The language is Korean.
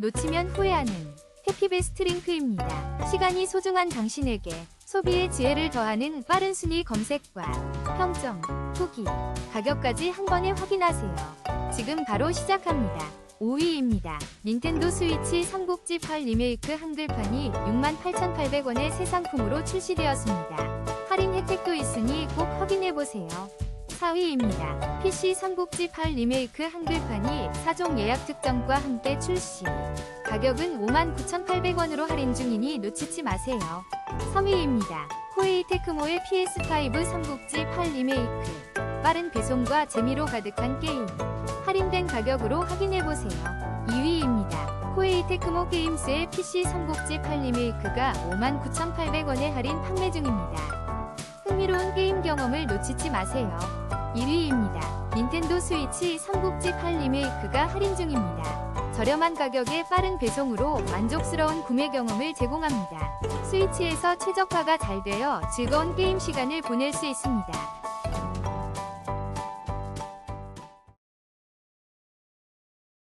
놓치면 후회하는 해피베스트 링크입니다. 시간이 소중한 당신에게 소비의 지혜를 더하는 빠른 순위 검색과 평점, 후기, 가격까지 한 번에 확인하세요. 지금 바로 시작합니다. 5위입니다. 닌텐도 스위치 삼국지 8 리메이크 한글판이 68,800원의 새 상품으로 출시되었습니다. 할인 혜택도 있으니 꼭 확인해보세요. 4위입니다. PC 삼국지 8 리메이크 한글판이 4종 예약 특점과 함께 출시. 가격은 59,800원으로 할인 중이니 놓치지 마세요. 3위입니다. 코에이 테크모의 PS5 삼국지 8 리메이크. 빠른 배송과 재미로 가득한 게임. 할인된 가격으로 확인해보세요. 2위입니다. 코에이 테크모 게임스의 PC 삼국지 8 리메이크가 59,800원에 할인 판매 중입니다. 흥미로운 게임 경험을 놓치지 마세요. 1위입니다. 닌텐도 스위치 삼국지 8 리메이크가 할인 중입니다. 저렴한 가격에 빠른 배송으로 만족스러운 구매 경험을 제공합니다. 스위치에서 최적화가 잘 되어 즐거운 게임 시간을 보낼 수 있습니다.